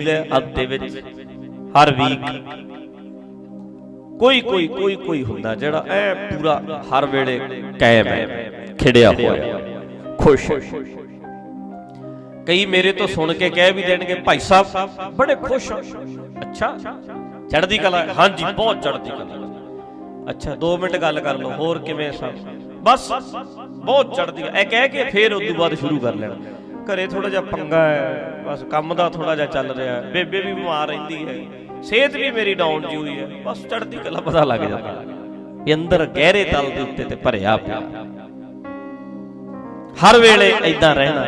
ਦੇ ਹਫ਼ਤੇ ਵਿੱਚ ਹਰ ਵੀਕ ਕੋਈ ਕੋਈ ਕੋਈ ਕੋਈ ਹੁੰਦਾ ਜਿਹੜਾ ਐ ਪੂਰਾ ਹਰ ਵੇਲੇ ਕਾਇਮ ਹੈ, ਖਿੜਿਆ ਹੋਇਆ, ਖੁਸ਼ ਕਈ ਮੇਰੇ ਤੋਂ ਸੁਣ ਕੇ ਕਹਿ ਵੀ ਦੇਣਗੇ, ਭਾਈ ਸਾਹਿਬ, ਬੜੇ ਖੁਸ਼ ਹੋ। ਅੱਛਾ, ਚੜ੍ਹਦੀ ਕਲਾ ਹਾਂਜੀ, ਬਹੁਤ ਚੜ੍ਹਦੀ ਕਲਾ ਅੱਛਾ 2 ਮਿੰਟ ਗੱਲ ਕਰ ਲਓ, ਹੋਰ ਕਿਵੇਂ ਸਭ? ਬਸ, ਬਹੁਤ ਚੜ੍ਹਦੀ ਇਹ ਕਹਿ ਕੇ ਫੇਰ ਉਸ ਤੋਂ ਬਾਅਦ ਸ਼ੁਰੂ ਕਰ ਲੈਣਾ। ਘਰੇ ਥੋੜਾ ਜਿਹਾ ਪੰਗਾ ਹੈ। ਬਸ ਕੰਮ ਦਾ ਥੋੜਾ ਜਿਹਾ ਚੱਲ ਰਿਹਾ ਬੇਬੇ ਵੀ ਬਿਮਾਰ ਰਹਿੰਦੀ ਹੈ। ਸਿਹਤ ਵੀ ਮੇਰੀ ਡਾਊਨ ਜੀ ਹੋਈ ਹੈ। ਬਸ ਚੜ੍ਹਦੀ ਕਲਾ ਪਤਾ ਲੱਗ ਜਾਂਦਾ। ਇਹ ਅੰਦਰ ਗਹਿਰੇ ਤਲ ਦੇ ਉੱਤੇ ਤੇ ਭਰਿਆ ਪਿਆ। ਹਰ ਵੇਲੇ ਐਦਾਂ ਰਹਿਣਾ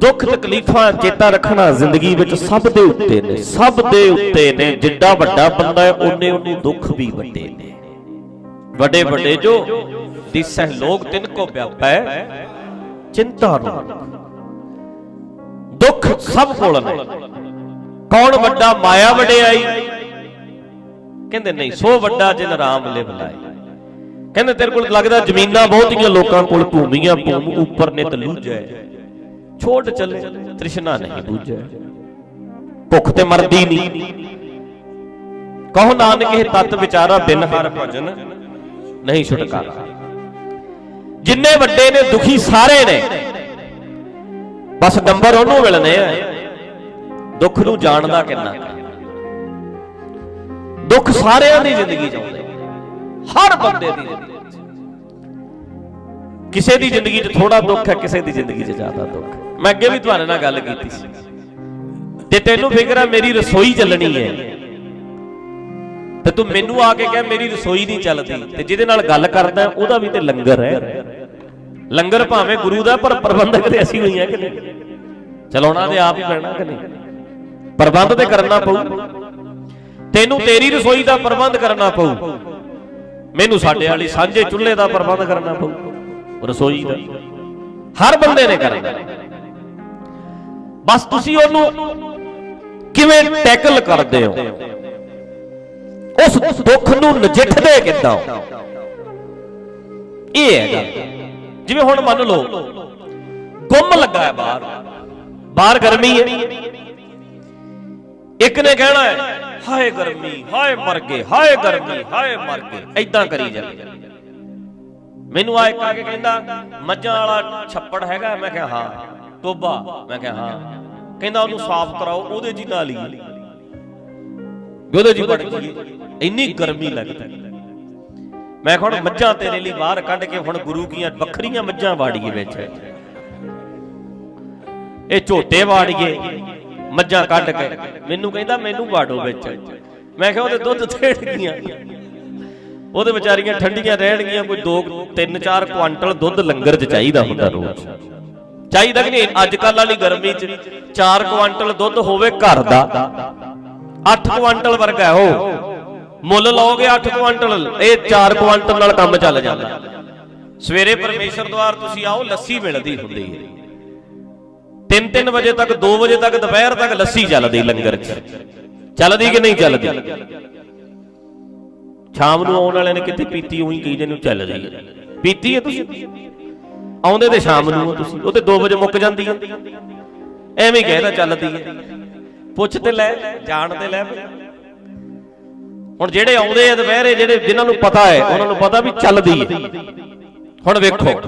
ਦੁੱਖ ਤਕਲੀਫਾਂ ਚੇਤਾ ਰੱਖਣਾ ਜ਼ਿੰਦਗੀ ਵਿੱਚ ਸਭ ਦੇ ਉੱਤੇ ਨੇ। ਸਭ ਦੇ ਉੱਤੇ ਨੇ। ਜਿੱਡਾ ਵੱਡਾ ਬੰਦਾ ਹੈ, ਉਹਨੇ ਉਹਨੂੰ ਦੁੱਖ ਵੀ ਵੱਡੇ ਨੇ। ਵੱਡੇ ਵੱਡੇ ਜੋ ਦਿਸਹਿ ਲੋਕ ਤਿਨ ਕੋ ਵਿਆਪੈ, ਚਿੰਤਾ ਨੂੰ ਦੁੱਖ ਸਭ ਕੋਲ ਨੇ। ਕੌਣ ਵੱਡਾ ਮਾਇਆ ਵਡਿਆਈ? ਕਹਿੰਦੇ ਨਹੀਂ, ਸੋ ਵੱਡਾ ਜਿਨ ਰਾਮ ਲਿਵ ਲਾਏ। ਕਹਿੰਦੇ ਤੇਰੇ ਕੋਲ ਲੱਗਦਾ ਜ਼ਮੀਨਾਂ ਬਹੁਤੀਆਂ ਲੋਕਾਂ ਕੋਲ ਭੂਮੀਆਂ ਭੂਮ ਉੱਪਰ ਨਿਤ ਲੂਜੈ। ਛੋਟ ਚੱਲੇ, ਤ੍ਰਿਸ਼ਨਾ ਨਹੀਂ ਬੂਝੈ। ਭੁੱਖ ਤੇ ਮਰਦੀ ਨਹੀਂ ਕਹੋ ਨਾਨਕ, ਇਹ ਤਤ ਵਿਚਾਰਾ ਬਿਨ ਹਰ ਭਜਨ ਨਹੀਂ ਛੁਟਕਾਰਾ। ਜਿੰਨੇ ਵੱਡੇ ਨੇ, ਦੁਖੀ ਸਾਰੇ ਨੇ। ਬਸ ਨੰਬਰ ਉਹਨੂੰ ਮਿਲਨੇ ਆ। ਦੁੱਖ ਨੂੰ ਜਾਣਦਾ ਕਿੰਨਾ ਦੁੱਖ ਸਾਰਿਆਂ ਦੀ ਜ਼ਿੰਦਗੀ ਚ ਆਉਂਦੇ ਹਰ ਬੰਦੇ ਦੀ ਕਿਸੇ ਦੀ ਜ਼ਿੰਦਗੀ 'ਚ ਥੋੜਾ ਦੁੱਖ ਹੈ, ਕਿਸੇ ਦੀ ਜ਼ਿੰਦਗੀ 'ਚ ਜ਼ਿਆਦਾ ਦੁੱਖ ਮੈਂ ਅੱਗੇ ਵੀ ਤੁਹਾਡੇ ਨਾਲ ਗੱਲ ਕੀਤੀ ਸੀ। ਤੇ ਤੈਨੂੰ ਫਿਕਰ ਹੈ ਮੇਰੀ ਰਸੋਈ ਚੱਲਣੀ ਹੈ। ਤੇ ਤੂੰ ਮੈਨੂੰ ਆ ਕੇ ਕਹਿ, ਮੇਰੀ ਰਸੋਈ ਨਹੀਂ ਚੱਲਦੀ। ਤੇ ਜਿਹਦੇ ਨਾਲ ਗੱਲ ਕਰਦਾ, ਉਹਦਾ ਵੀ ਤੇ ਲੰਗਰ ਹੈ। ਲੰਗਰ ਭਾਵੇਂ ਗੁਰੂ ਦਾ, ਪਰ ਪ੍ਰਬੰਧਕ ਤੇ ਅਸੀਂ ਹੋਈਆਂ ਕਿ ਨਹੀਂ? ਚਲਾਉਣਾ ਤੇ ਆਪ ਹੀ ਪੈਣਾ ਕਿ ਨਹੀਂ? ਪ੍ਰਬੰਧ ਤੇ ਕਰਨਾ ਪਊ। ਤੈਨੂੰ ਤੇਰੀ ਰਸੋਈ ਦਾ ਪ੍ਰਬੰਧ ਕਰਨਾ ਪਊ। ਮੈਨੂੰ ਸਾਡੇ ਵਾਲੀ ਸਾਂਝੇ ਚੁੱਲ੍ਹੇ ਦਾ ਪ੍ਰਬੰਧ ਕਰਨਾ ਪਊ। ਰਸੋਈ ਦਾ। ਹਰ ਬੰਦੇ ਨੇ ਕਰਨਾ। ਬਸ ਤੁਸੀਂ ਉਹਨੂੰ ਕਿਵੇਂ ਟੈਕਲ ਕਰਦੇ ਹੋ? ਉਸ ਦੁੱਖ ਨੂੰ ਨਜਿੱਠਦੇ ਕਿੱਦਾਂ ਇਹ ਹੈ ਗੱਲ। ਜਿਵੇਂ ਹੁਣ ਮੰਨ ਲਓ, ਗੁੰਮ ਲੱਗਾ ਹੈ ਬਾਹਰ। ਬਾਹਰ ਗਰਮੀ ਹੈ। ਇੱਕ ਨੇ ਕਹਿਣਾ ਹੈ, ਹਾਏ ਗਰਮੀ, ਹਾਏ ਮਰ ਗਏ, ਹਾਏ ਗਰਮੀ, ਹਾਏ ਮਰ ਗਏ। ਐਦਾਂ ਕਰੀ ਜਾਂਦੇ ਮੈਨੂੰ ਆ ਇੱਕ ਆ ਕੇ ਕਹਿੰਦਾ, ਮੱਝਾਂ ਵਾਲਾ ਛੱਪੜ ਹੈਗਾ? ਮੈਂ ਕਿਹਾ, ਹਾਂ। ਟੋਬਾ ਮੈਂ ਕਿਹਾ, ਹਾਂ। ਕਹਿੰਦਾ ਉਹਨੂੰ ਸਾਫ਼ ਕਰਾਓ, ਉਹਦੇ ਜੀ ਨਾਲ ਹੀ। ਉਹਦੇ ਜੀ ਬਣ ਗਈ। ਇੰਨੀ ਗਰਮੀ ਲੱਗਦੀ। ਮੈਂ ਕਿਹਾ ਹੁਣ ਮੱਝਾਂ ਤੇਰੇ ਲਈ ਬਾਹਰ ਕੱਢ ਕੇ ਹੁਣ ਗੁਰੂ ਕੀਆਂ ਵੱਖਰੀਆਂ ਮੱਝਾਂ ਵਾੜੀਏ ਵਿੱਚ। ਇਹ ਝੋਟੇ ਵਾੜੀਏ, ਮੱਝਾਂ ਕੱਢ ਕੇ। ਮੈਨੂੰ ਕਹਿੰਦਾ ਮੈਨੂੰ ਵਾੜੋ ਵਿੱਚ। ਮੈਂ ਕਿਹਾ ਉਹਦੇ ਦੁੱਧ ਥੇੜ ਗਈਆਂ ਉਹਦੇ ਵਿਚਾਰੀਆਂ ਠੰਡੀਆਂ ਰਹਿਣਗੀਆਂ, ਕੋਈ 2 3 4 ਕੁਆਂਟਲ ਦੁੱਧ ਲੰਗਰ 'ਚ ਚਾਹੀਦਾ ਹੁੰਦਾ ਰੋਜ਼। ਚਾਹੀਦਾ ਕਿ ਨਹੀਂ? ਅੱਜ ਕੱਲ ਵਾਲੀ ਗਰਮੀ 'ਚ 4 ਕੁਆਂਟਲ ਦੁੱਧ ਹੋਵੇ ਘਰ ਦਾ। 8 ਕੁਆਂਟਲ ਵਰਗਾ ਉਹ। ਮੁੱਲ ਲਓਗੇ 8 ਕੁਆਂਟਲ, ਇਹ 4 ਕੁਆਂਟਲ ਨਾਲ ਕੰਮ ਚੱਲ ਜਾਂਦਾ। ਸਵੇਰੇ ਪਰਮੇਸ਼ਰ ਦਵਾਰ ਤੁਸੀਂ ਆਓ, ਲੱਸੀ ਮਿਲਦੀ ਹੁੰਦੀ ਹੈ। 3-3 ਵਜੇ ਤੱਕ 2 ਵਜੇ ਤੱਕ, ਦੁਪਹਿਰ ਤੱਕ ਲੱਸੀ ਚੱਲਦੀ ਲੰਗਰ 'ਚ। ਚੱਲਦੀ ਕਿ ਨਹੀਂ ਚੱਲਦੀ? ਸ਼ਾਮ ਨੂੰ ਆਉਣ ਵਾਲਿਆਂ ਨੇ ਕਿਤੇ ਪੀਤੀ, ਉਹੀ ਕਹੀ ਜਿਹਨੂੰ ਚੱਲਦੀ ਹੈ। ਪੀਤੀ ਹੈ ਤੁਸੀਂ? ਆਉਂਦੇ ਤੇ ਸ਼ਾਮ ਨੂੰ ਤੁਸੀਂ। ਉਹ ਤੇ 2 ਵਜੇ ਮੁੱਕ ਜਾਂਦੀ ਹੈ। ਐਵੇਂ ਹੀ ਕਹਿਦਾ ਚੱਲਦੀ ਹੈ। ਪੁੱਛ ਤੇ ਲੈ, ਜਾਣ ਤੇ ਲੈ। ਹੁਣ ਜਿਹੜੇ ਆਉਂਦੇ ਆ ਦੁਪਹਿਰੇ ਜਿਹੜੇ ਜਿਨ੍ਹਾਂ ਨੂੰ ਪਤਾ ਹੈ, ਉਹਨਾਂ ਨੂੰ ਪਤਾ ਵੀ ਚੱਲਦੀ ਹੈ। ਹੁਣ ਵੇਖੋ,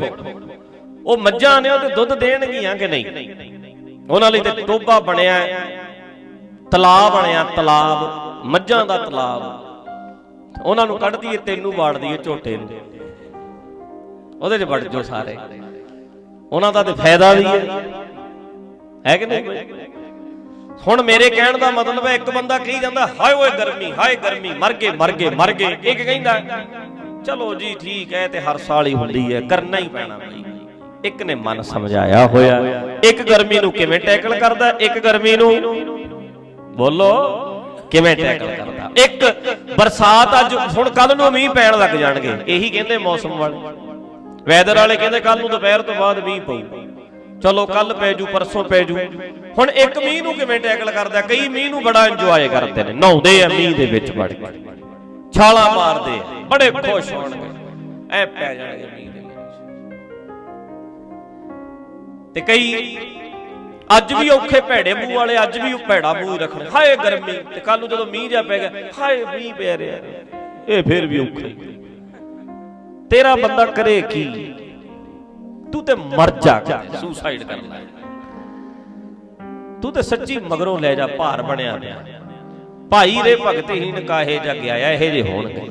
ਉਹ ਮੱਝਾਂ ਨੇ ਉਹ ਤੇ ਦੁੱਧ ਦੇਣਗੀਆਂ ਕਿ ਨਹੀਂ? ਉਹਨਾਂ ਲਈ ਤੇ ਟੋਬਾ ਬਣਿਆ ਹੈ ਤਲਾਬ ਬਣਿਆ, ਤਲਾਬ, ਮੱਝਾਂ ਦਾ ਤਲਾਬ। ਉਹਨਾਂ ਨੂੰ ਕੱਢ ਦਈਏ ਤੈਨੂੰ ਵਾੜ ਦਈਏ ਝੋਟੇ ਨੂੰ। ਉਹਦੇ 'ਚ ਵੜ ਜੋ ਸਾਰੇ। ਉਹਨਾਂ ਦਾ ਤੇ ਫਾਇਦਾ ਵੀ ਹੈ। ਹੈ ਕਿ ਨਹੀਂ? ਹੁਣ ਮੇਰੇ ਕਹਿਣ ਦਾ ਮਤਲਬ ਹੈ, ਇੱਕ ਬੰਦਾ ਕਹੀ ਜਾਂਦਾ, ਹਾਏ ਓਏ ਗਰਮੀ, ਹਾਏ ਗਰਮੀ, ਮਰ ਗਏ ਮਰ ਗਏ ਮਰ ਗਏ। ਇੱਕ ਕਹਿੰਦਾ, ਚਲੋ ਜੀ ਠੀਕ ਹੈ ਤੇ ਹਰ ਸਾਲ ਹੀ ਹੁੰਦੀ ਹੈ, ਕਰਨਾ ਹੀ ਪੈਣਾ ਬਈ। ਇੱਕ ਨੇ ਮਨ ਸਮਝਾਇਆ ਹੋਇਆ, ਇੱਕ ਗਰਮੀ ਨੂੰ ਕਿਵੇਂ ਟੈਕਲ ਕਰਦਾ, ਇੱਕ ਗਰਮੀ ਨੂੰ ਬੋਲੋ, ਕਿਵੇਂ ਟੈਕਲ ਕਰਦਾ। ਇੱਕ ਬਰਸਾਤ ਅੱਜ, ਹੁਣ ਕੱਲ ਨੂੰ ਮੀਂਹ ਪੈਣ ਲੱਗ ਜਾਣਗੇ, ਇਹੀ ਕਹਿੰਦੇ ਮੌਸਮ ਵਾਲੇ। ਵੈਦਰ ਵਾਲੇ ਕਹਿੰਦੇ ਕੱਲ ਨੂੰ ਦੁਪਹਿਰ ਤੋਂ ਬਾਅਦ ਮੀਂਹ ਪਊ। ਚਲੋ ਕੱਲ ਪੈ ਜੂ, ਪਰਸੋਂ ਪੈ ਜੂ। ਹੁਣ ਇੱਕ ਮੀਂਹ ਨੂੰ ਕਿਵੇਂ ਟੈਕਲ ਕਰਦਾ? ਕਈ ਮੀਂਹ ਨੂੰ ਬੜਾ ਇੰਜੋਏ ਕਰਦੇ ਨੇ। ਨਹਾਉਂਦੇ ਆ ਮੀਂਹ ਦੇ ਵਿੱਚ ਵੜ ਕੇ। ਛਾਲਾਂ ਮਾਰਦੇ ਆ। ਬੜੇ ਖੁਸ਼ ਹੋਣਗੇ। ਐ ਪੈ ਜਾਣਗੇ ਮੀਂਹ ਦੇ ਤੇ ਕਈ ਅੱਜ ਵੀ ਔਖੇ ਭੈੜੇ ਮੂੰਹ ਵਾਲੇ, ਅੱਜ ਵੀ ਭੈੜਾ ਮੂੰਹ ਰੱਖਣ। ਹਾਏ ਗਰਮੀ। ਤੇ ਕੱਲ ਨੂੰ ਜਦੋਂ ਮੀਂਹ ਜਾ ਪੈ ਗਿਆ, ਹਾਏ ਮੀਂਹ ਪੈ ਰਿਹਾ। ਇਹ ਫਿਰ ਵੀ ਔਖਾ ਤੇਰਾ ਬੰਦਾ ਕਰੇ ਕੀ? ਤੂੰ ਤੇ ਮਰ ਜਾ। ਸੁਸਾਈਡ ਕਰ ਲੈ ਤੂੰ ਤੇ ਸੱਚੀ ਮਗਰੋਂ ਲੈ ਜਾ ਭਾਰ ਬਣਿਆ ਪਿਆ। ਭਾਈ ਰੇ ਭਗਤਹੀਨ ਕਾਹੇ ਜਾ ਗਿਆ ਇਹੋ ਜਿਹੇ ਹੋਣਗੇ।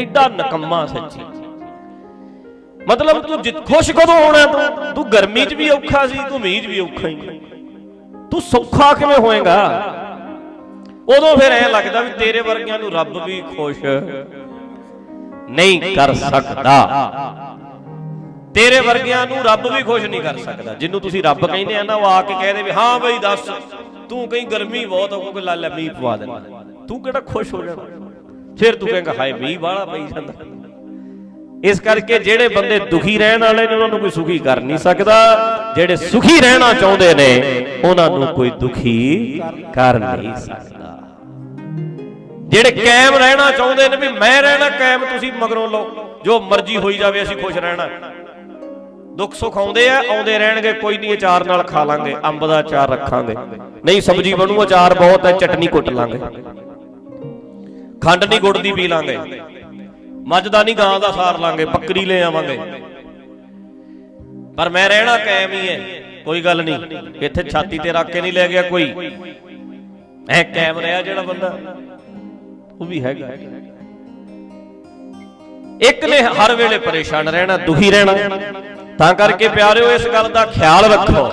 ਐਡਾ ਨਕੰਮਾ ਸੱਚੀ। ਮਤਲਬ ਤੂੰ ਜਿ ਖੁਸ਼ ਕਦੋਂ ਹੋਣਾ ਤੂੰ? ਤੂੰ ਗਰਮੀ 'ਚ ਵੀ ਔਖਾ ਸੀ ਤੂੰ ਮੀਂਹ 'ਚ ਵੀ ਔਖਾ ਹੀ ਤੂੰ ਸੌਖਾ ਕਿਵੇਂ ਹੋਏਗਾ? ਉਦੋਂ ਫਿਰ ਐ ਲੱਗਦਾ ਵੀ ਤੇਰੇ ਵਰਗਿਆਂ ਨੂੰ ਰੱਬ ਵੀ ਖੁਸ਼ ਨਹੀਂ ਕਰ ਸਕਦਾ। ਤੇਰੇ ਵਰਗਿਆਂ ਨੂੰ ਰੱਬ ਵੀ ਖੁਸ਼ ਨਹੀਂ ਕਰ ਸਕਦਾ। ਜਿਹਨੂੰ ਤੁਸੀਂ ਰੱਬ ਕਹਿੰਦੇ ਆ ਨਾ, ਉਹ ਆ ਕੇ ਕਹਦੇ ਵੀ ਹਾਂ ਬਈ ਦੱਸ, ਤੂੰ ਕਹੀਂ ਗਰਮੀ ਬਹੁਤ ਹੋ ਕੋਈ ਲਾਲਾ ਮੀਂਹ ਪਵਾ ਦੇਣਾ ਤੂੰ ਕਿਹੜਾ ਖੁਸ਼ ਹੋ ਜਾਣਾ? ਫਿਰ ਤੂੰ ਕਹੇਂਗਾ, ਹਾਏ, ਮੀਂਹ ਬਾਹਲਾ ਪਈ ਜਾਂਦਾ। ਇਸ ਕਰਕੇ ਜਿਹੜੇ ਬੰਦੇ ਦੁਖੀ ਰਹਿਣ ਵਾਲੇ ਨੇ, ਉਹਨਾਂ ਨੂੰ ਕੋਈ ਸੁਖੀ ਕਰ ਨਹੀਂ ਸਕਦਾ। ਜਿਹੜੇ ਸੁਖੀ ਰਹਿਣਾ ਚਾਹੁੰਦੇ ਨੇ, ਉਹਨਾਂ ਨੂੰ ਕੋਈ ਦੁਖੀ ਕਰ ਨਹੀਂ ਸਕਦਾ। ਜਿਹੜੇ ਕਾਇਮ ਰਹਿਣਾ ਚਾਹੁੰਦੇ ਨੇ ਵੀ, ਮੈਂ ਰਹਿਣਾ ਕਾਇਮ, ਤੁਸੀਂ ਮਗਰੋਂ ਲਓ। ਜੋ ਮਰਜ਼ੀ ਹੋਈ ਜਾਵੇ, ਅਸੀਂ ਖੁਸ਼ ਰਹਿਣਾ। ਦੁੱਖ ਸੁੱਖ ਆਉਂਦੇ ਆ, ਆਉਂਦੇ ਰਹਿਣਗੇ, ਕੋਈ ਨਹੀਂ, ਅਚਾਰ ਨਾਲ ਖਾ ਲਾਂਗੇ, ਅੰਬ ਦਾ ਅਚਾਰ ਰੱਖਾਂਗੇ। ਨਹੀਂ ਸਬਜ਼ੀ ਬਣੂ, ਅਚਾਰ ਬਹੁਤ ਹੈ, ਚਟਨੀ ਕੁੱਟ ਲਾਂਗੇ। ਖੰਡ ਨਹੀਂ ਗੁੜ ਦੀ ਪੀ ਲਾਂਗੇ। ਮੱਝ ਦਾ ਨਹੀਂ, ਗਾਂ ਦਾ ਸਾਰ ਲਾਂਗੇ, ਬੱਕਰੀ ਲੈ ਆਵਾਂਗੇ। ਪਰ ਮੈਂ ਰਹਿਣਾ ਕਾਇਮ ਹੀ ਹੈ, ਕੋਈ ਗੱਲ ਨਹੀਂ। ਇੱਥੇ ਛਾਤੀ ਤੇ ਰੱਖ ਕੇ ਨਹੀਂ ਲੈ ਗਿਆ ਕੋਈ। ਐ ਕਾਇਮ ਰਿਹਾ ਜਿਹੜਾ ਬੰਦਾ। ਉਹ ਵੀ ਹੈਗਾ। ਇੱਕ ਨੇ ਹਰ ਵੇਲੇ ਪਰੇਸ਼ਾਨ ਰਹਿਣਾ, ਦੁਖੀ ਰਹਿਣਾ। ਤਾਂ ਕਰਕੇ ਪਿਆਰਿਓ, ਇਸ ਗੱਲ ਦਾ ਖਿਆਲ ਰੱਖੋ।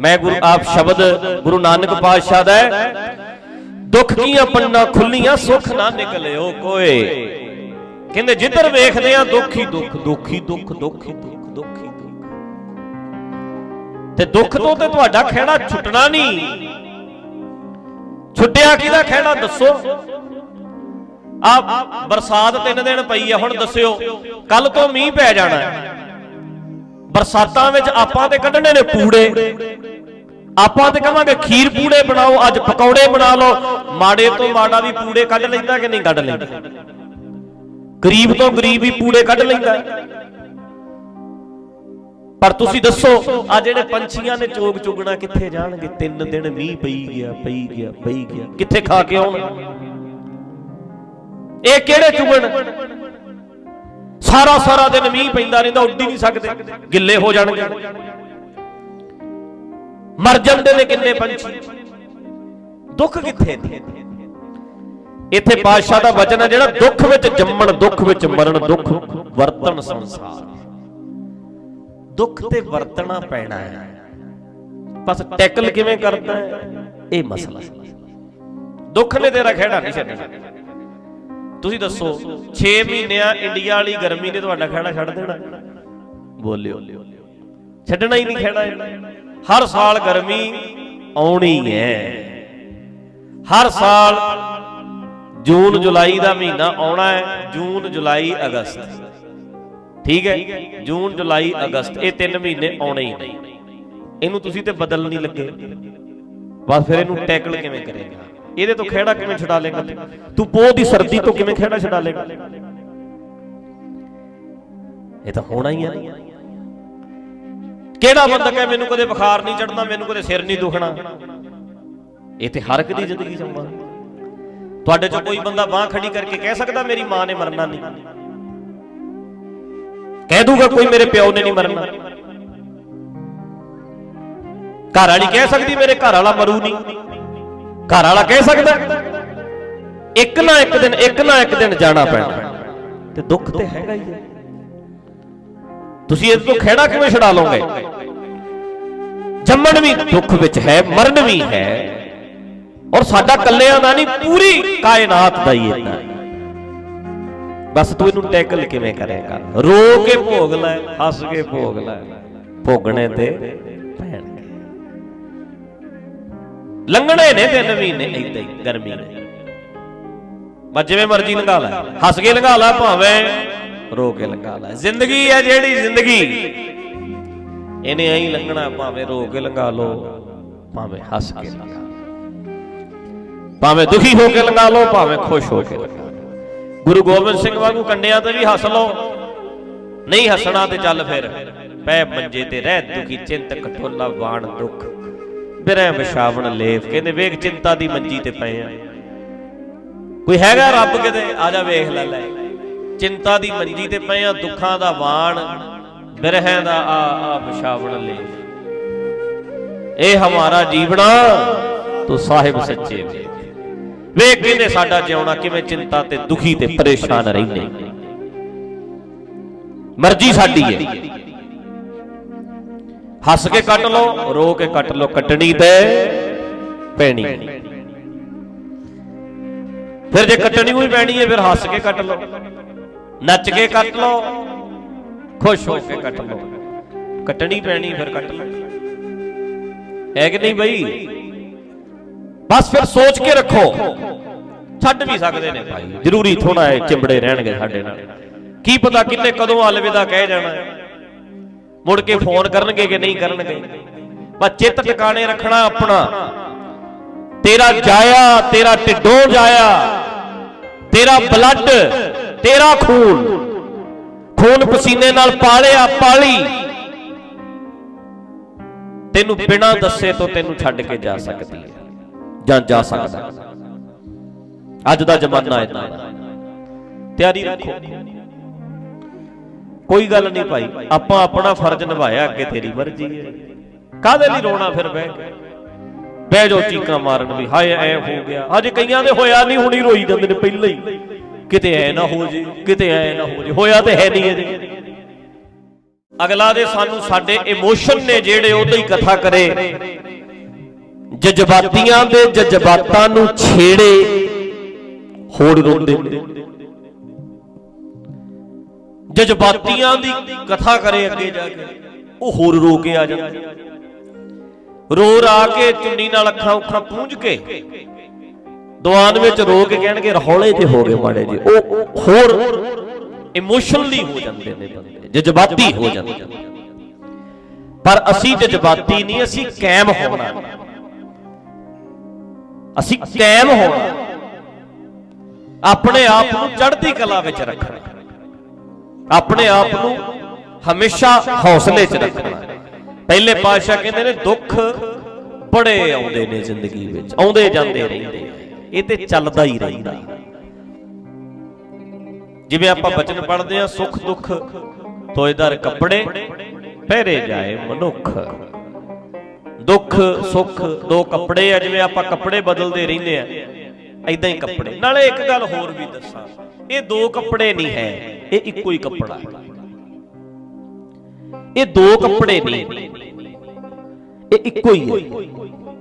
ਮੈਂ ਗੁਰੂ ਆਪ ਸ਼ਬਦ ਗੁਰੂ ਨਾਨਕ ਪਾਤਸ਼ਾਹ ਦਾ ਦੁੱਖ ਕੀਆਂ ਪੰਨਾ ਖੁੱਲੀਆਂ, ਸੁੱਖ ਨਾ ਨਿਕਲਿਓ ਕੋਏ। ਕਹਿੰਦੇ, ਜਿੱਧਰ ਵੇਖਦੇ ਆ, ਦੁੱਖ ਹੀ ਦੁੱਖ ਦੁੱਖ ਹੀ ਦੁੱਖ ਦੁੱਖ ਹੀ ਦੁੱਖ ਦੁੱਖ। ਹੀ ਤੇ ਦੁੱਖ ਤੋਂ ਤੇ ਤੁਹਾਡਾ ਖਹਿੜਾ ਛੁੱਟਣਾ ਨਹੀਂ। ਛੁੱਟਿਆ ਕਿਹਦਾ ਖਹਿੜਾ, ਦੱਸੋ। ਆ ਬਰਸਾਤ ਤਿੰਨ ਦਿਨ ਪਈ ਆ, ਹੁਣ ਦੱਸਿਓ। ਕੱਲ ਤੋਂ ਮੀਂਹ ਪੈ ਜਾਣਾ। ਹੈ। ਬਰਸਾਤਾਂ ਵਿੱਚ ਆਪਾਂ ਤੇ ਕੱਢਣੇ ਨੇ ਪੂੜੇ। ਆਪਾਂ ਤੇ ਕਹਾਂਗੇ ਖੀਰ ਪੂੜੇ ਬਣਾਓ, ਅੱਜ ਪਕੌੜੇ ਬਣਾ ਲਓ। ਮਾੜੇ ਤੋਂ ਮਾੜਾ ਵੀ ਪੂੜੇ ਕੱਢ ਲੈਂਦਾ ਕਿ ਨਹੀਂ ਕੱਢ ਲੈਂਦਾ? ਗਰੀਬ ਤੋਂ ਗਰੀਬ ਵੀ ਪੂੜੇ ਕੱਢ ਲੈਂਦਾ। ਪਰ ਤੁਸੀਂ ਦੱਸੋ, ਆ ਜਿਹੜੇ ਪੰਛੀਆਂ ਨੇ ਚੋਗ ਚੁਗਣਾ ਕਿੱਥੇ ਜਾਣਗੇ? ਤਿੰਨ ਦਿਨ ਮੀਂਹ ਪਈ ਗਿਆ ਪਈ ਗਿਆ ਪਈ ਗਿਆ। ਕਿੱਥੇ ਖਾ ਕੇ ਆਉਣ? ਇਹ ਕਿਹੜੇ ਚੁਗਣ? ਸਾਰਾ ਸਾਰਾ ਦਿਨ ਮੀਂਹ ਪੈਂਦਾ ਰਹਿੰਦਾ, ਉੱਡ ਹੀ ਨਹੀਂ ਸਕਦੇ। ਗਿੱਲੇ ਹੋ ਜਾਣਗੇ। ਮਰ ਜਾਂਦੇ ਨੇ ਕਿੰਨੇ ਪੰਛੀ। ਦੁੱਖ ਕਿੱਥੇ ਨੇ? ਇੱਥੇ ਪਾਤਸ਼ਾਹ ਦਾ ਵਚਨ ਹੈ ਜਿਹੜਾ ਦੁੱਖ ਵਿੱਚ ਜੰਮਣ, ਦੁੱਖ ਵਿੱਚ ਮਰਨ, ਦੁੱਖ ਵਰਤਣ ਸੰਸਾਰ। ਦੁੱਖ ਤੇ ਵਰਤਣਾ ਪੈਣਾ ਹੈ। ਬਸ ਟੈਕਲ ਕਿਵੇਂ ਕਰਦਾ ਹੈ? ਇਹ ਮਸਲਾ। ਦੁੱਖ ਨੇ ਤੇਰਾ ਖਹਿੜਾ ਨਹੀਂ ਛੱਡਣਾ। ਤੁਸੀਂ ਦੱਸੋ 6 ਮਹੀਨਿਆਂ ਇੰਡੀਆ ਵਾਲੀ ਗਰਮੀ ਨੇ ਤੁਹਾਡਾ ਖਹਿੜਾ ਛੱਡ ਦੇਣਾ? ਬੋਲਿਓ। ਛੱਡਣਾ ਹੀ ਨਹੀਂ ਖਹਿੜਾ ਹਰ ਸਾਲ ਗਰਮੀ ਆਉਣੀ ਹੈ। ਹਰ ਸਾਲ ਜੂਨ, ਜੁਲਾਈ ਦਾ ਮਹੀਨਾ ਆਉਣਾ ਹੈ, ਜੂਨ, ਜੁਲਾਈ, ਅਗਸਤ। ਠੀਕ ਹੈ? ਜੂਨ, ਜੁਲਾਈ, ਅਗਸਤ, ਇਹ ਤਿੰਨ ਮਹੀਨੇ ਆਉਣੇ ਹੀ ਨਹੀਂ ਇਹਨੂੰ ਤੁਸੀਂ ਤੇ ਬਦਲ ਨਹੀਂ ਲੱਗੇ। ਬਸ ਫਿਰ ਇਹਨੂੰ ਟੈਕਲ ਕਿਵੇਂ ਕਰੇਗਾ? ਇਹਦੇ ਤੋਂ ਖਿਹੜਾ ਕਿਵੇਂ ਛਡਾ ਲੇਗਾ? ਤੂੰ ਪੋਹ ਦੀ ਸਰਦੀ ਤੋਂ ਕਿਵੇਂ ਖਿਹੜਾ ਛਡਾ ਲੇਗਾ? ਇਹ ਤਾਂ ਹੋਣਾ ਹੀ ਹੈ ਨਾ ਕਿਹੜਾ ਬੰਦਾ ਕਹੇ ਮੈਨੂੰ ਕਦੇ ਬੁਖਾਰ ਨਹੀਂ ਚੜਨਾ ਮੈਨੂੰ ਕਦੇ ਸਿਰ ਨਹੀਂ ਦੁਖਣਾ ਇਹ ਤੇ ਹਰ ਇੱਕ ਦੀ ਜ਼ਿੰਦਗੀ ਚ ਆਉਂਦਾ। ਤੁਹਾਡੇ ਚੋਂ ਕੋਈ ਬੰਦਾ ਬਾਹ ਖੜੀ ਕਰਕੇ ਕਹਿ ਸਕਦਾ ਮੇਰੀ ਮਾਂ ਨੇ ਮਰਨਾ ਨਹੀਂ ਕਹਿ ਦੂਗਾ ਕੋਈ ਮੇਰੇ ਪਿਓ ਨੇ ਨਹੀਂ ਮਰਨਾ ਘਰ ਵਾਲੀ ਕਹਿ ਸਕਦੀ ਮੇਰੇ ਘਰ ਵਾਲਾ ਮਰੂ ਨਹੀਂ ਘਰ ਵਾਲਾ ਕਹਿ ਸਕਦਾ ਇੱਕ ਨਾ ਇੱਕ ਦਿਨ, ਇੱਕ ਨਾ ਇੱਕ ਦਿਨ ਜਾਣਾ ਪੈਣਾ। ਤੇ ਦੁੱਖ ਤੇ ਹੈਗਾ ਹੀ ਹੈ। ਤੁਸੀਂ ਇਸ ਤੋਂ ਖਿਹੜਾ ਕਿਵੇਂ ਛਡਾ ਲਓਗੇ? ਜੰਮਣ ਵੀ ਦੁੱਖ ਵਿੱਚ ਹੈ, ਮਰਨ ਵੀ ਹੈ। ਔਰ ਸਾਡਾ ਕੱਲਿਆਂ ਦਾ ਨਹੀਂ, ਪੂਰੀ ਕਾਇਨਾਤ ਦਾ ਹੀ ਇਦਾਂ ਬਸ ਤੂੰ ਇਹਨੂੰ ਟੈਕਲ ਕਿਵੇਂ ਕਰੇਗਾ ਰੋ ਕੇ ਭੋਗ ਲੈ, ਹੱਸ ਕੇ ਭੋਗ ਲੈ। ਭੋਗਣੇ ਤੇ ਪੈਣਗੇ ਲੰਘਣੇ ਨੇ ਤਿੰਨ ਮਹੀਨੇ ਇਦਾਂ ਹੀ ਗਰਮੀ ਦੇ ਬਸ ਜਿਵੇਂ ਮਰਜ਼ੀ ਲੰਘਾ ਲੈ, ਹੱਸ ਕੇ ਲੰਘਾ ਲੈ ਭਾਵੇਂ ਰੋ ਕੇ ਲੰਘਾ ਲੈ। ਜ਼ਿੰਦਗੀ ਹੈ ਜਿਹੜੀ ਜ਼ਿੰਦਗੀ। ਇਹਨੇ ਐਂ ਹੀ ਲੰਘਣਾ, ਭਾਵੇਂ ਰੋ ਕੇ ਲੰਘਾ ਲਓ ਭਾਵੇਂ ਹੱਸ ਕੇ ਲੰਘਾ ਭਾਵੇਂ ਦੁਖੀ ਹੋ ਕੇ ਲੰਘਾ ਲਓ ਭਾਵੇਂ ਖੁਸ਼ ਹੋ ਕੇ ਲੰਘਾ ਲਓ ਗੁਰੂ ਗੋਬਿੰਦ ਸਿੰਘ ਵਾਂਗੂ ਕੰਡਿਆਂ ਤੇ ਵੀ ਹੱਸ ਲਓ। ਨਹੀਂ ਹੱਸਣਾ ਤੇ ਚੱਲ ਫਿਰ, ਪੈ ਮੰਜੇ ਤੇ ਰਹਿ ਦੁਖੀ ਚਿੰਤ ਕਠੋਲਾ ਬਾਣ ਦੁੱਖ। ਬਿਰਹਿ ਵਿਛਾਵਣ ਲੇਫ ਕਹਿੰਦੇ, ਵੇਖ, ਚਿੰਤਾ ਦੀ ਮੰਜੀ ਤੇ ਪਏ ਆ। ਕੋਈ ਹੈਗਾ ਰੱਬ ਕਿਤੇ? ਆ ਜਾ ਵੇਖ ਲੈ ਲੈ। ਚਿੰਤਾ ਦੀ ਮੰਜੀ ਤੇ ਪਏ ਆ, ਦੁੱਖਾਂ ਦਾ ਬਾਣ ਬਿਰਹਿ ਦਾ ਆ ਆ ਵਿਛਾਵਣ ਲੇਫ ਇਹ ਹਮਾਰਾ ਜੀਵਣਾ, ਤੂੰ ਸਾਹਿਬ ਸੱਚੇ ਵੇਖ ਵੇਖ ਕਹਿੰਦੇ ਸਾਡਾ ਜਿਉਣਾ, ਕਿਵੇਂ ਚਿੰਤਾ ਤੇ ਦੁਖੀ ਤੇ ਪਰੇਸ਼ਾਨ ਰਹਿੰਦੇ। ਮਰਜ਼ੀ ਸਾਡੀ ਹੈ ਹੱਸ ਕੇ ਕੱਟ ਲਓ, ਰੋ ਕੇ ਕੱਟ ਲਓ, ਕੱਟਣੀ ਤੇ ਪੈਣੀ। ਫਿਰ ਜੇ ਕੱਟਣੀ ਹੋਈ ਪੈਣੀ ਹੈ, ਫਿਰ ਹੱਸ ਕੇ ਕੱਟ ਲਓ। ਨੱਚ ਕੇ ਕੱਟ ਲਓ, ਖੁਸ਼ ਹੋ ਕੇ ਕੱਟ ਲਓ। ਕੱਟਣੀ ਪੈਣੀ, ਫਿਰ ਕੱਟ ਲਓ। ਹੈ ਕਿ ਨਹੀਂ ਬਈ? ਬਸ ਫਿਰ ਸੋਚ ਕੇ ਰੱਖੋ। ਛੱਡ ਵੀ ਸਕਦੇ ਨੇ ਭਾਈ। ਜ਼ਰੂਰੀ ਥੋੜਾ ਹੈ ਚਿੰਬੜੇ ਰਹਿਣਗੇ ਸਾਡੇ ਨਾਲ। ਕੀ ਪਤਾ ਕਿੰਨੇ ਕਦੋਂ ਅਲਵਿਦਾ ਕਹਿ ਜਾਣਾ। ਮੁੜ ਕੇ ਫੋਨ ਕਰਨਗੇ ਕਿ ਨਹੀਂ ਕਰਨਗੇ? ਪਰ ਚਿੱਤ ਟਿਕਾਣੇ ਰੱਖਣਾ ਆਪਣਾ। ਤੇਰਾ ਜਾਇਆ, ਤੇਰਾ ਢਿੱਡੋਂ ਜਾਇਆ, ਤੇਰਾ ਬਲੱਡ ਤੇਰਾ ਖੂਨ। ਖੂਨ ਪਸੀਨੇ ਨਾਲ ਪਾਲਿਆ, ਪਾਲੀ। ਤੈਨੂੰ ਬਿਨਾਂ ਦੱਸੇ ਤੋਂ ਤੈਨੂੰ ਛੱਡ ਕੇ ਜਾ ਸਕਦੀ ਹੈ। ਜਾਂ ਜਾ ਸਕਦਾ। ਅੱਜ ਦਾ ਜ਼ਮਾਨਾ ਇਦਾਂ ਤਿਆਰੀ ਰੱਖੋ। ਕੋਈ ਗੱਲ ਨਹੀਂ ਭਾਈ, ਆਪਾਂ ਆਪਣਾ ਫਰਜ਼ ਨਿਭਾਇਆ ਅੱਗੇ ਤੇਰੀ ਮਰਜ਼ੀ ਹੈ। ਕਾਹਦੇ ਲਈ ਰੋਣਾ ਫਿਰ ਬਹਿ ਕੇ? ਬਹਿ ਜਾਓ ਚੀਕਾਂ ਮਾਰਨ ਵੀ, ਹਾਏ, ਐ ਹੋ ਗਿਆ। ਅੱਜ ਕਈਆਂ ਦੇ ਹੋਇਆ ਨਹੀਂ, ਹੁਣੀ ਰੋਈ ਜਾਂਦੇ ਨੇ ਪਹਿਲਾਂ ਹੀ। ਕਿਤੇ ਐ ਨਾ ਹੋ ਜੇ, ਕਿਤੇ ਐ ਨਾ ਹੋ ਜੇ, ਹੋਇਆ ਤੇ ਹੈ ਨਹੀਂ ਅਜੇ। ਅਗਲਾ ਦੇ ਸਾਨੂੰ ਸਾਡੇ ਇਮੋਸ਼ਨ ਨੇ ਜਿਹੜੇ ਉਹਦੇ ਹੀ ਕਥਾ ਕਰੇ। ਜਜ਼ਬਾਤੀਆਂ ਦੇ ਜਜ਼ਬਾਤਾਂ ਨੂੰ ਛੇੜੇ ਹੋੜ ਰੋਂਦੇ ਜਜ਼ਬਾਤੀਆਂ ਦੀ ਕਥਾ ਕਰੇ ਅੱਗੇ ਜਾ ਕੇ। ਉਹ ਹੋਰ ਰੋ ਕੇ ਆ ਜਾਂਦੇ। ਰੋ ਰਾ ਕੇ ਚੁੰਨੀ ਨਾਲ ਅੱਖਾਂ ਉੱਖਾਂ ਪੂੰਝ ਕੇ ਦੁਆਨ ਵਿੱਚ ਰੋ ਕੇ ਕਹਿਣਗੇ ਰਹੌਲੇ ਤੇ ਹੋ ਗਏ ਮਾੜੇ ਜੀ ਉਹ ਹੋਰ ਇਮੋਸ਼ਨਲੀ ਹੋ ਜਾਂਦੇ ਨੇ ਬੰਦੇ, ਜਜ਼ਬਾਤੀ ਹੋ ਜਾਂਦੇ ਨੇ। ਪਰ ਅਸੀਂ ਜਜ਼ਬਾਤੀ ਨਹੀਂ, ਅਸੀਂ ਕਾਇਮ ਹੋਣਾ ਅਸੀਂ ਕਾਇਮ ਹੋਣਾ ਆਪਣੇ ਆਪ ਨੂੰ ਚੜ੍ਹਦੀ ਕਲਾ ਵਿੱਚ ਰੱਖਣਾ ਆਪਣੇ ਆਪ ਨੂੰ ਹਮੇਸ਼ਾ ਹੌਸਲੇ 'ਚ ਰੱਖਣਾ। ਪਹਿਲੇ ਪਾਤਸ਼ਾਹ ਕਹਿੰਦੇ ਨੇ, ਦੁੱਖ ਬੜੇ ਆਉਂਦੇ ਨੇ ਜ਼ਿੰਦਗੀ ਵਿੱਚ, ਆਉਂਦੇ ਜਾਂਦੇ ਰਹਿੰਦੇ ਇਹ ਤੇ ਚੱਲਦਾ ਹੀ ਰਹਿੰਦਾ। ਜਿਵੇਂ ਆਪਾਂ ਬਚਨ ਪੜ੍ਹਦੇ ਆ ਸੁੱਖ ਦੁੱਖ ਤੋਇਦਰ ਕੱਪੜੇ, ਪਹਿਰੇ ਜਾਏ ਮਨੁੱਖ। ਦੁੱਖ, ਸੁੱਖ ਦੋ ਕੱਪੜੇ ਆ, ਜਿਵੇਂ ਆਪਾਂ ਕੱਪੜੇ ਬਦਲਦੇ ਰਹਿੰਦੇ ਆ ਐਦਾਂ ਹੀ ਕੱਪੜੇ। ਨਾਲੇ ਇੱਕ ਗੱਲ ਹੋਰ ਵੀ ਦੱਸਾਂ, ਇਹ ਦੋ ਕੱਪੜੇ ਨਹੀਂ ਹੈ। ਇਹ ਇੱਕੋ ਹੀ ਕੱਪੜਾ ਇਹ ਦੋ ਕੱਪੜੇ ਨਹੀਂ ਇਹ ਇੱਕੋ ਹੀ ਹੈ।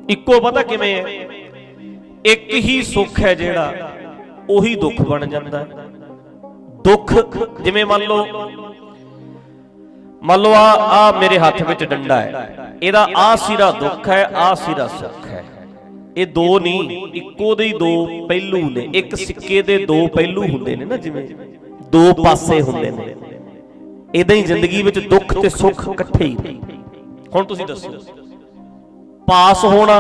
ਇੱਕੋ ਪਤਾ ਕਿਵੇਂ ਹੈ? ਇੱਕ ਹੀ ਸੁੱਖ ਹੈ ਜਿਹੜਾ ਉਹੀ ਦੁੱਖ ਬਣ ਜਾਂਦਾ ਦੁੱਖ ਜਿਵੇਂ ਮੰਨ ਲਓ ਮੰਨ ਲਓ ਆ ਆ ਮੇਰੇ ਹੱਥ ਵਿੱਚ ਡੰਡਾ ਹੈ। ਇਹਦਾ ਆ ਸਿਰਾ ਦੁੱਖ ਹੈ, ਆ ਸਿਰਾ ਸੁੱਖ ਹੈ। ਇਹ ਦੋ ਨਹੀਂ, ਇੱਕੋ ਦੇ ਹੀ ਦੋ ਪਹਿਲੂ ਨੇ। ਇੱਕ ਸਿੱਕੇ ਦੇ ਦੋ ਪਹਿਲੂ ਹੁੰਦੇ ਨੇ ਨਾ ਜਿਵੇਂ। ਦੋ ਪਾਸੇ ਹੁੰਦੇ ਨੇ। ਇਦਾਂ ਹੀ ਜ਼ਿੰਦਗੀ ਵਿੱਚ ਦੁੱਖ ਤੇ ਸੁੱਖ ਇਕੱਠੇ ਹੀ ਹੁਣ ਤੁਸੀਂ ਦੱਸੋ। ਪਾਸ ਹੋਣਾ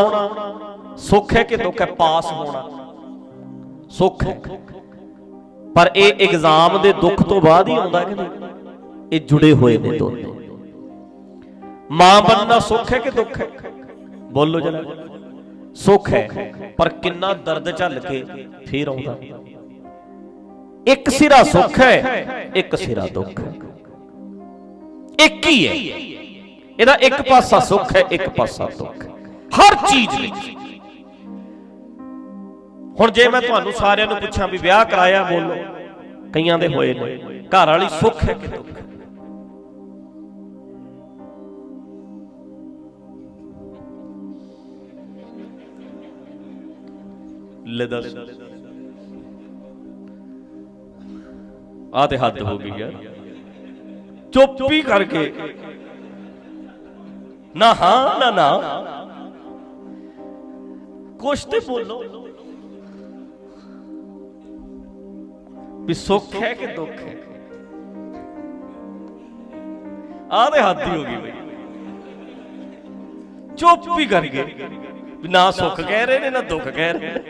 ਸੁੱਖ ਹੈ ਕਿ ਦੁੱਖ ਹੈ? ਪਾਸ ਹੋਣਾ ਸੁੱਖ ਹੈ। ਪਰ ਇਹ ਐਗਜ਼ਾਮ ਦੇ ਦੁੱਖ ਤੋਂ ਬਾਅਦ ਹੀ ਆਉਂਦਾ ਕਿ ਨਹੀਂ? ਇਹ ਜੁੜੇ ਹੋਏ ਨੇ ਦੋਨੇ। ਮਾਂ ਬਣਨਾ ਸੁੱਖ ਹੈ ਕਿ ਦੁੱਖ ਹੈ? ਬੋਲੋ ਜਰਾ। ਸੁੱਖ ਹੈ। ਪਰ ਕਿੰਨਾ ਦਰਦ ਝੱਲ ਕੇ ਫੇਰ ਆਉਂਦਾ। ਇੱਕ ਸਿਰਾ ਸੁੱਖ ਹੈ, ਇੱਕ ਸਿਰਾ ਦੁੱਖ ਹੈ। ਇੱਕ ਹੀ ਹੈ। ਇਹਦਾ ਇੱਕ ਪਾਸਾ ਸੁੱਖ ਹੈ, ਇੱਕ ਪਾਸਾ ਦੁੱਖ ਹੈ। ਹਰ ਚੀਜ਼ ਵਿੱਚ। ਹੁਣ ਜੇ ਮੈਂ ਤੁਹਾਨੂੰ ਸਾਰਿਆਂ ਨੂੰ ਪੁੱਛਾਂ ਵੀ ਵਿਆਹ ਕਰਾਇਆ ਬੋਲੋ, ਕਈਆਂ ਦੇ ਹੋਏ ਨੇ, ਘਰ ਵਾਲੀ ਸੁੱਖ ਹੈ ਕਿ ਦੁੱਖ ਲੈ ਦੱਸ। ਆ ਤੇ ਹੱਦ ਹੋ ਗਈ ਯਾਰ। ਚੁੱਪ ਹੀ ਕਰਕੇ। ਨਾ ਹਾਂ, ਨਾ ਨਾ। ਕੁਛ ਤੇ ਬੋਲੋ। ਵੀ ਸੁੱਖ ਹੈ ਕਿ ਦੁੱਖ ਹੈ? ਆ ਤੇ ਹੱਦ ਹੀ ਹੋ ਗਈ ਬਈ। ਚੁੱਪ ਵੀ ਕਰਕੇ। ਵੀ ਨਾ ਸੁੱਖ ਕਹਿ ਰਹੇ ਨੇ, ਨਾ ਦੁੱਖ ਕਹਿ ਰਹੇ ਨੇ।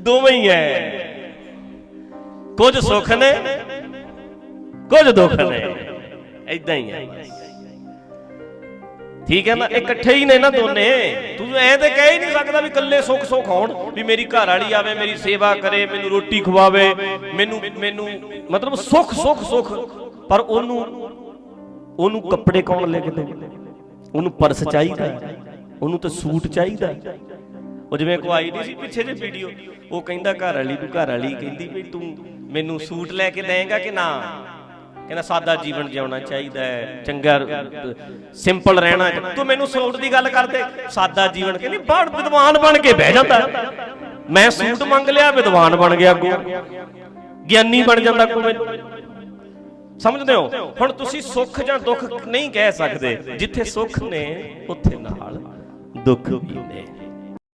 ਦੋਵੇਂ ਹੀ ਐ। ਕੁਝ ਸੁੱਖ ਨੇ, ਕੁਝ ਦੁੱਖ ਨੇ। ਐਦਾਂ ਹੀ ਆ ਬਸ। ਠੀਕ ਹੈ ਨਾ, ਇਕੱਠੇ ਹੀ ਨੇ ਨਾ ਦੋਨੇ। ਤੂੰ ਐ ਤੇ ਕਹਿ ਹੀ ਨਹੀਂ ਸਕਦਾ ਵੀ ਇਕੱਲੇ ਸੁੱਖ ਸੁੱਖ ਹੋਣ, ਵੀ ਮੇਰੀ ਘਰ ਵਾਲੀ ਆਵੇ, ਮੇਰੀ ਸੇਵਾ ਕਰੇ, ਮੈਨੂੰ ਰੋਟੀ ਖਵਾਵੇ, ਮੈਨੂੰ ਮੈਨੂੰ ਮਤਲਬ ਸੁੱਖ ਸੁੱਖ ਸੁੱਖ। ਪਰ ਉਹਨੂੰ ਉਹਨੂੰ ਕੱਪੜੇ ਕੌਣ ਲੈ ਕੇ ਦੇ ਉਹਨੂੰ ਪਰਸ ਚਾਹੀਦਾ ਉਹਨੂੰ ਤਾਂ ਸੂਟ ਚਾਹੀਦਾ ਉਹ ਜਿਵੇਂ ਕੋ ਆਈ ਨਹੀਂ ਸੀ ਪਿੱਛੇ ਜੇ ਵੀਡੀਓ ਉਹ ਕਹਿੰਦਾ ਘਰ ਵਾਲੀ ਤੂੰ ਘਰ ਵਾਲੀ ਕਹਿੰਦੀ ਵੀ ਤੂੰ ਮੈਨੂੰ ਸੂਟ ਲੈ ਕੇ ਦੇਂਗਾ ਕਿ ਨਾ? ਕਹਿੰਦਾ ਸਾਦਾ ਜੀਵਨ ਜਿਉਣਾ ਚਾਹੀਦਾ ਹੈ ਚੰਗਾ ਸਿੰਪਲ ਰਹਿਣਾ। ਤੂੰ ਮੈਨੂੰ ਸੂਟ ਦੀ ਗੱਲ ਕਰਦੇ ਸਾਦਾ ਜੀਵਨ ਕਹਿੰਦੀ ਬੜ ਵਿਦਵਾਨ ਬਣ ਕੇ ਬਹਿ ਜਾਂਦਾ। ਮੈਂ ਸੂਟ ਮੰਗ ਲਿਆ ਵਿਦਵਾਨ ਬਣ ਗਿਆ ਅੱਗੋਂ। ਗਿਆਨੀ ਬਣ ਜਾਂਦਾ। ਮੈਨੂੰ। ਸਮਝਦੇ ਹੋ? ਹੁਣ ਤੁਸੀਂ ਸੁੱਖ ਜਾਂ ਦੁੱਖ ਨਹੀਂ ਕਹਿ ਸਕਦੇ। ਜਿੱਥੇ ਸੁੱਖ ਨੇ ਉੱਥੇ ਨਾਲ ਦੁੱਖ ਵੀ ਨੇ।